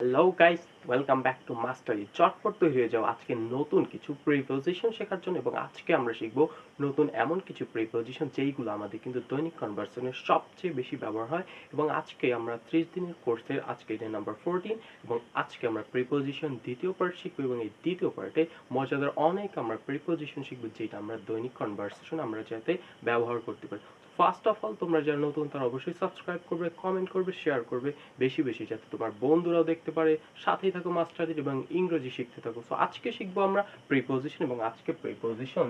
Hello guys welcome back to মাস্টারি চটপট তৈরি হয়ে যাও আজকে নতুন কিছু প্রিপোজিশন শেখার জন্য এবং আজকে আমরা শিখব নতুন এমন কিছু প্রিপোজিশন যেইগুলো আমাদের কিন্তু দৈনিক কনভার্সনের সবচেয়ে বেশি ব্যবহার হয়। এবং আজকে আমরা ত্রিশ দিনের কোর্সের আজকে ডে নাম্বার ফোরটিন এবং আজকে আমরা প্রিপোজিশন দ্বিতীয় পার্ট শিখব এবং এই দ্বিতীয় পার্টে মজাদার অনেক আমরা প্রিপোজিশন শিখব যেটা আমরা দৈনিক কনভার্সেশন আমরা যাতে ব্যবহার করতে পারি। ফার্স্ট অফ অল তোমরা যারা নতুন, তারা অবশ্যই সাবস্ক্রাইব করবে কমেন্ট করবে শেয়ার করবে। বেশি বেশি যাতে তোমার বন্ধুরাও দেখতে পারে। সাথেই থাকো মাস্টারদের এবং ইংরেজি শিখতে থাকো। সো আজকে শিখব আমরা প্রিপোজিশন এবং আজকে প্রিপোজিশন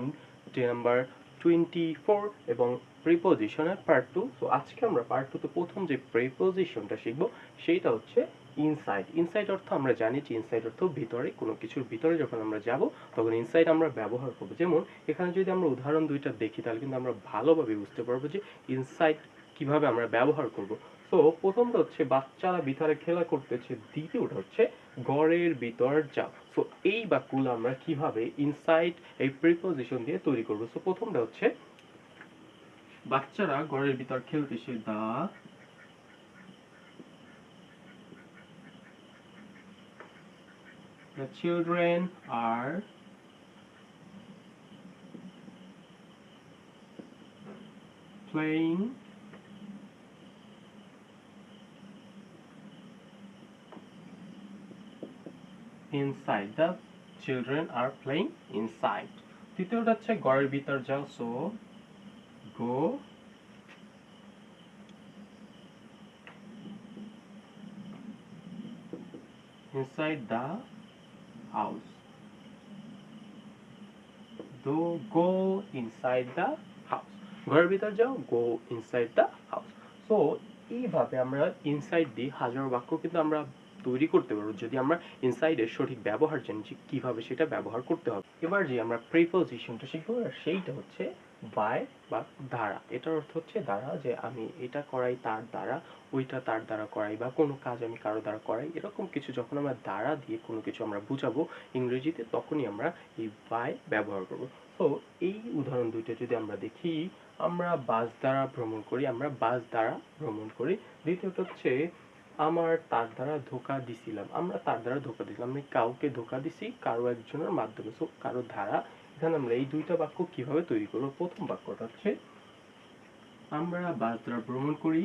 নাম্বার টোয়েন্টি ফোর এবং প্রিপোজিশনের পার্ট টু সো আজকে আমরা পার্ট টুতে প্রথম যে প্রিপোজিশনটা শিখব, সেইটা হচ্ছে ইনসাইড ইনসাইড অর্থ আমরা জানি যে ইনসাইড অর্থ ভিতরে, কোনো কিছুর ভিতরে যখন আমরা যাব, তখন ইনসাইড আমরা ব্যবহার করব। যেমন, এখানে যদি আমরা উদাহরণ দুইটা দেখি, তাহলে কিন্তু আমরা ভালোভাবে বুঝতে পারব যে ইনসাইড কীভাবে আমরা ব্যবহার করব। তো প্রথমটা হচ্ছে বাচ্চারা ভিতরে খেলা করতেছে, দ্বিতীয়টা হচ্ছে ঘরের ভিতর যাও সো এই বাক্যগুলো আমরা কীভাবে ইনসাইড এই প্রিপোজিশন দিয়ে তৈরি করব? সো প্রথমটা হচ্ছে বাচ্চারা ঘরের ভিতর খেলতেছে, দা The children are playing inside. The children are playing inside. তৃতীয়টা হচ্ছে ঘরের ভিতর যাও so go inside the house. Do go inside the house. ঘরের ভিতর যাও go inside the house so এইভাবে আমরা ইনসাইড দিয়ে হাজারো বাক্য কিন্তু আমরা তৈরি করতে পারব যদি আমরা ইনসাইডের সঠিক ব্যবহার জানি যে কীভাবে সেটা ব্যবহার করতে হবে। এবার যে আমরা প্রিপোজিশনটা শিখব আর সেইটা হচ্ছে বাই বা দ্বারা। এটার অর্থ হচ্ছে দ্বারা যে আমি এটা করাই তার দ্বারা, ওইটা তার দ্বারা করাই বা কোনো কাজ আমি কারও দ্বারা করাই। এরকম কিছু যখন আমরা দ্বারা দিয়ে কোনো কিছু আমরা বুঝাবো ইংরেজিতে, তখনই আমরা এই বাই ব্যবহার করব। তো এই উদাহরণ দুইটা যদি আমরা দেখি, আমরা বাস দ্বারা ভ্রমণ করি, আমরা বাস দ্বারা ভ্রমণ করি। দ্বিতীয়ত হচ্ছে আমার তার দ্বারা ধোকা দিছিলাম। আমরা তার দ্বারা ধোকা দিছিলাম। আমি কাউকে ধোকা দিছি, কারও একজনের মাধ্যমে। সো কারও দ্বারা। এখানে আমরা এই দুইটা বাক্য কীভাবে তৈরি করব? প্রথম বাক্যটা হচ্ছে, আমরা বাস দ্বারা ভ্রমণ করি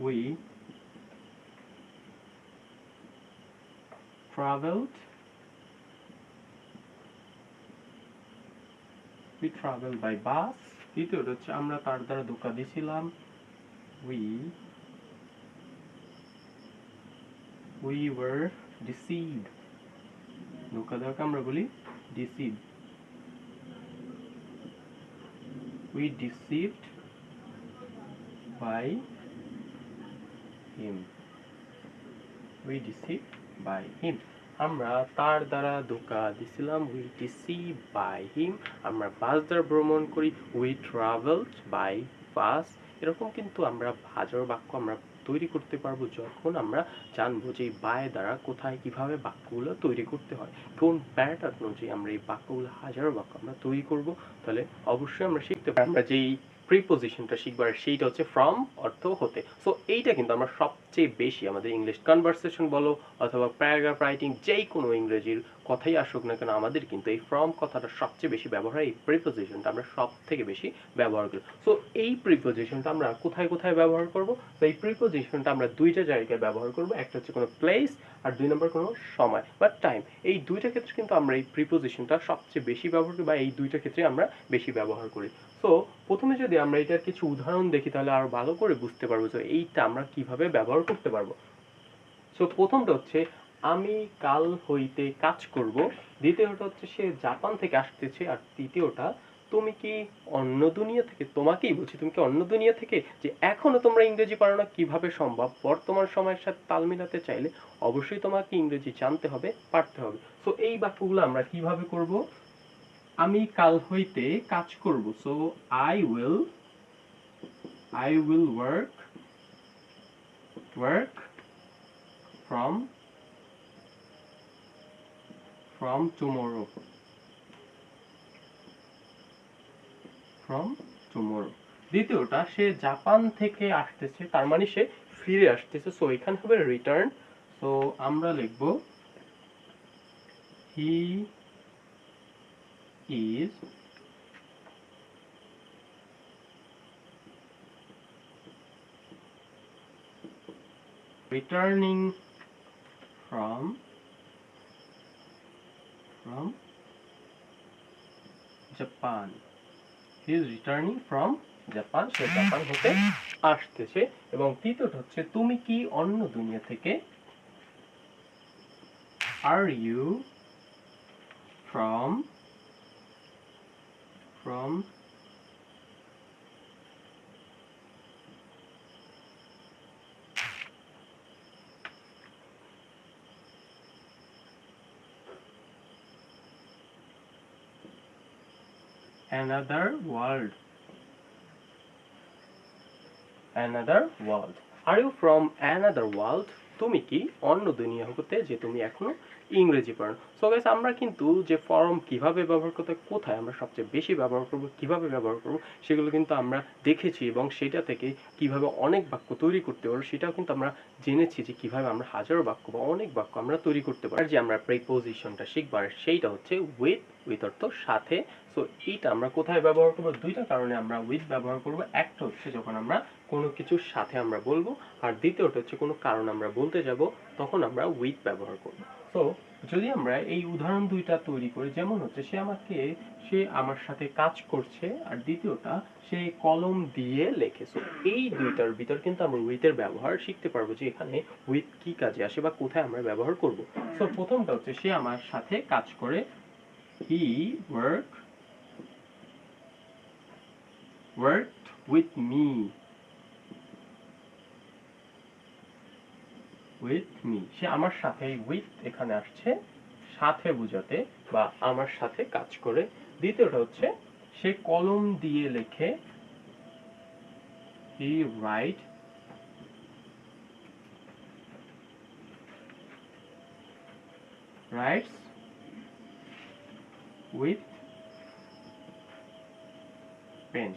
we traveled, we traveled by bus. দ্বিতীয়টা হচ্ছে, আমরা তার দ্বারা ধোকা দিছিলাম, we we were deceived. ধোকা দেওয়াকে আমরা বলি deceived. We deceived by him. We deceived by him. আমরা তার দ্বারা ধোকা দিছিলাম। উই ডিসিভ বাই হিম আমরা বাস দ্বারা ভ্রমণ করি। উই ট্রাভেলড বাই বাস এরকম কিন্তু আমরা হাজারো বাক্য আমরা তৈরি করতে পারব যখন আমরা জানব যে এই দ্বারা কোথায় কীভাবে বাক্যগুলো তৈরি করতে হয়। কোন প্যাটার্ন অনুযায়ী আমরা এই বাক্যগুলো হাজারো বাক্য আমরা তৈরি করব, তাহলে অবশ্যই আমরা শিখতে পারি আমরা যেই প্রিপোজিশনটা শিখবার সেইটা হচ্ছে ফ্রম অর্থ হতে। সো এইটা কিন্তু আমরা সবচেয়ে বেশি আমাদের ইংলিশ কনভারসেশন বলো অথবা প্যারাগ্রাফ রাইটিং যেই কোনো ইংরেজির কথাই আসুক না কেন, আমাদের কিন্তু এই ফ্রম কথাটা সবচেয়ে বেশি ব্যবহার এই প্রিপোজিশনটা আমরা সব থেকে বেশি ব্যবহার করি। সো এই প্রিপোজিশনটা আমরা কোথায় কোথায় ব্যবহার করব? তো এই প্রিপোজিশনটা আমরা দুইটা জায়গায় ব্যবহার করব, একটা হচ্ছে কোনো প্লেস আর দুই নম্বর কোনো সময় বা টাইম এই দুইটা ক্ষেত্রে কিন্তু আমরা এই প্রিপোজিশনটা সবচেয়ে বেশি ব্যবহার করি বা এই দুইটা ক্ষেত্রে আমরা বেশি ব্যবহার করি। সো প্রথমে যদি আমরা এটার কিছু উদাহরণ দেখি, তাহলে আরও ভালো করে বুঝতে পারব যে এইটা আমরা কীভাবে ব্যবহার করতে পারব। সো প্রথমটা হচ্ছে, আমি কাল হইতে কাজ করব, দ্বিতীয়টা হচ্ছে সে জাপান থেকে আসতেছে, আর তৃতীয়টা, তুমি কি অন্য দুনিয়া থেকে? তোমাকেই বলছি, তুমি কি অন্য দুনিয়া থেকে? যে এখনও তোমরা ইংরেজি পারো না, কীভাবে সম্ভব? বর্তমান সময়ের সাথে তাল মিলাতে চাইলে অবশ্যই তোমাকে ইংরেজি জানতে হবে, পারতে হবে। সো এই বাক্যগুলো আমরা কীভাবে করব? আমি কাল হইতে কাজ করব। So I will I will work work from from tomorrow. From tomorrow. দ্বিতীয়টা, সে জাপান থেকে আসতেছে, তার মানে সে ফিরে আসতেছে। সো এখানে হবে রিটার্ন সো আমরা লিখব he is returning from from Japan. He is returning from Japan say Japan হতে আসতেছে। এবং তৃতীয়টা হচ্ছে, তুমি কি অন্য দুনিয়া থেকে? Are you from from? Another world. Another world. Are you from another world? তুমি কি অন্য দুনিয়া হতে যে তুমি এখনও ইংরেজি পড়ো? সো গাইস আমরা কিন্তু যে ফর্ম কীভাবে ব্যবহার করতে, কোথায় আমরা সবচেয়ে বেশি ব্যবহার করব, কীভাবে ব্যবহার করব, সেগুলো কিন্তু আমরা দেখেছি এবং সেটা থেকে কীভাবে অনেক বাক্য তৈরি করতে পারব, সেটাও কিন্তু আমরা জেনেছি যে কীভাবে আমরা হাজারো বাক্য বা অনেক বাক্য আমরা তৈরি করতে পারি। যে আমরা প্রিপোজিশনটা শিখবার সেইটা হচ্ছে উইথ উইথ অর্থ সাথে সো এইটা আমরা কোথায় ব্যবহার করব? দুইটা কারণে আমরা উইথ ব্যবহার করব। একটা হচ্ছে যখন আমরা কোনো কিছুর সাথে আমরা বলব, আর দ্বিতীয়টা হচ্ছে কোনো কারণ আমরা বলতে যাব, তখন আমরা উইথ ব্যবহার করব। সো যদি আমরা এই উদাহরণ দুইটা তৈরি করি, যেমন হচ্ছে সে আমাকে, সে আমার সাথে কাজ করছে, আর দ্বিতীয়টা সে কলম দিয়ে লেখে। সো এই দুইটার ভিতর কিন্তু আমরা উইথের ব্যবহার শিখতে পারব যে এখানে উইথ কি কাজে আসে বা কোথায় আমরা ব্যবহার করব। সো প্রথমটা হচ্ছে সে আমার সাথে কাজ করে। He work worked with me. With me. সে আমার সাথে with এখানে আসছে। সাথে বোঝাতে বা আমার সাথে কাজ করে। দ্বিতীয়টা হচ্ছে, সে কলম দিয়ে লেখে। He write writes with pen.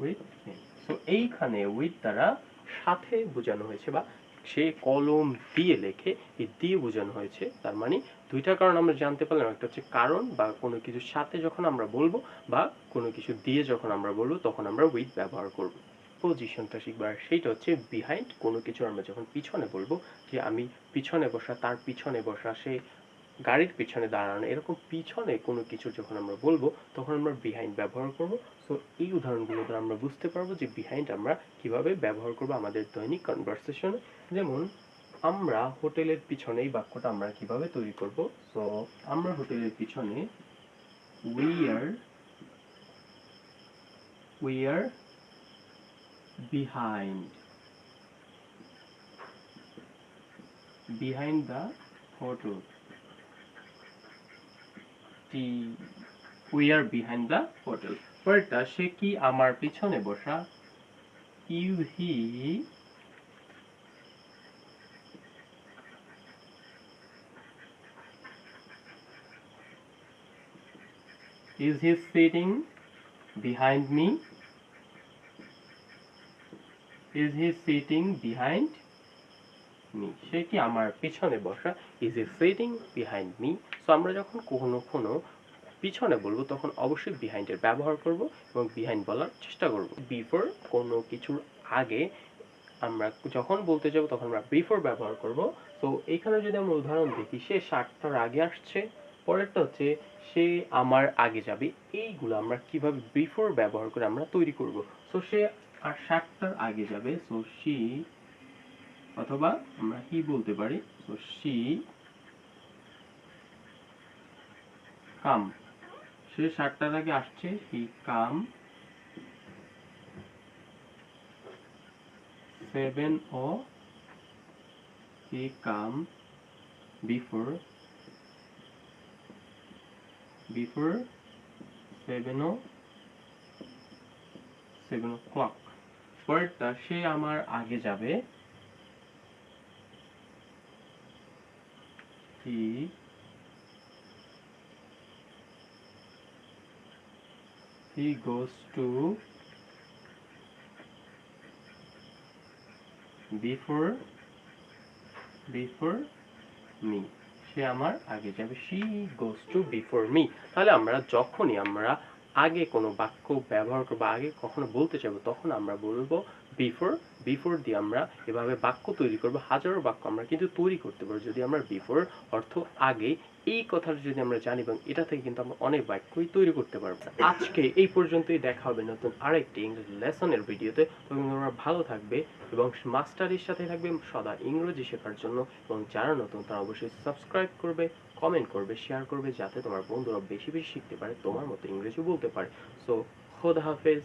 Pen so এইখানে with দ্বারা সাথে বোঝানো হয়েছে বা সে কলম দিয়ে লেখে এই দিয়ে বোঝানো হয়েছে। তার মানে দুইটা কারণ আমরা জানতে পারলাম। একটা হচ্ছে কারণ বা কোনো কিছুর সাথে যখন আমরা বলব বা কোনো কিছু দিয়ে যখন আমরা বলব তখন আমরা উইথ ব্যবহার করব। পজিশনটা শিখবার সেইটা হচ্ছে বিহাইন্ড কোনো কিছু আমরা যখন পিছনে বলব যে আমি পিছনে বসা, তার পিছনে বসা, সে গাড়ির পিছনে দাঁড়ানো, এরকম পিছনে কোনো কিছু যখন আমরা বলব, তখন আমরা বিহাইন্ড ব্যবহার করব। সো এই উদাহরণগুলো দ্বারা আমরা বুঝতে পারব যে বিহাইন্ড আমরা কীভাবে ব্যবহার করব আমাদের দৈনিক কনভারসেশনে যেমন, আমরা হোটেলের পিছনে এই বাক্যটা আমরা কীভাবে তৈরি করব? সো আমরা হোটেলের পিছনে we are we are behind behind the hotel T we are behind the hotel পরেরটা সে কি আমার পিছনে বসা you he Is he sitting behind me? Is he sitting behind me? সে কি আমার পিছনে বসা is he sitting behind me so আমরা যখন কোনো কোনো পিছনে বলব, তখন অবশ্যই বিহাইন্ডের ব্যবহার করব এবং বিহাইন্ড বলার চেষ্টা করব। বিফোর কোনো কিছুর আগে আমরা যখন বলতে যাব, তখন আমরা বিফোর ব্যবহার করব। তো এখানে যদি আমরা উদাহরণ দেখি, সে ষাটটার আগে আসছে, পরেরটা হচ্ছে সে আমার আগে যাবে। এইগুলো আমরা কীভাবে বিফোর ব্যবহার করে আমরা তৈরি করব? সো সে আর ষাটটার আগে যাবে। সো সি অথবা আমরা হি বলতে পারি। So C come. সে ষাটটার আগে আসছে he come? Seven o he come? Before. Before, seven o seven o'clock. পরেরটা, সে আমার আগে যাবে। he he goes to before before me. সে আমার আগে যাবে। She goes to before me তাহলে আমরা যখনই আমরা আগে কোনো বাক্য ব্যবহার করব আগে কখনো বলতে চাইব, তখন আমরা বলব বিফোর বিফোর দিয়ে আমরা এভাবে বাক্য তৈরি করব, হাজারো বাক্য আমরা কিন্তু তৈরি করতে পারব। যদি আমরা বিফোর অর্থ আগে, এই কথাটা যদি আমরা জানি এবং এটা থেকে কিন্তু আমরা অনেক বাক্যই তৈরি করতে পারব। আজকে এই পর্যন্তই, দেখা হবে নতুন আরেকটি ইংরেজি লেসনের ভিডিওতে। তখন তোমরা ভালো থাকবে এবং মাস্টারের সাথে থাকবে সদা ইংরেজি শেখার জন্য এবং যারা নতুন তারা অবশ্যই সাবস্ক্রাইব করবে কমেন্ট করবে শেয়ার করবে যাতে তোমার বন্ধুরা বেশি বেশি শিখতে পারে, তোমার মতো ইংরেজি বলতে পারে। সো খোদা হাফেজ।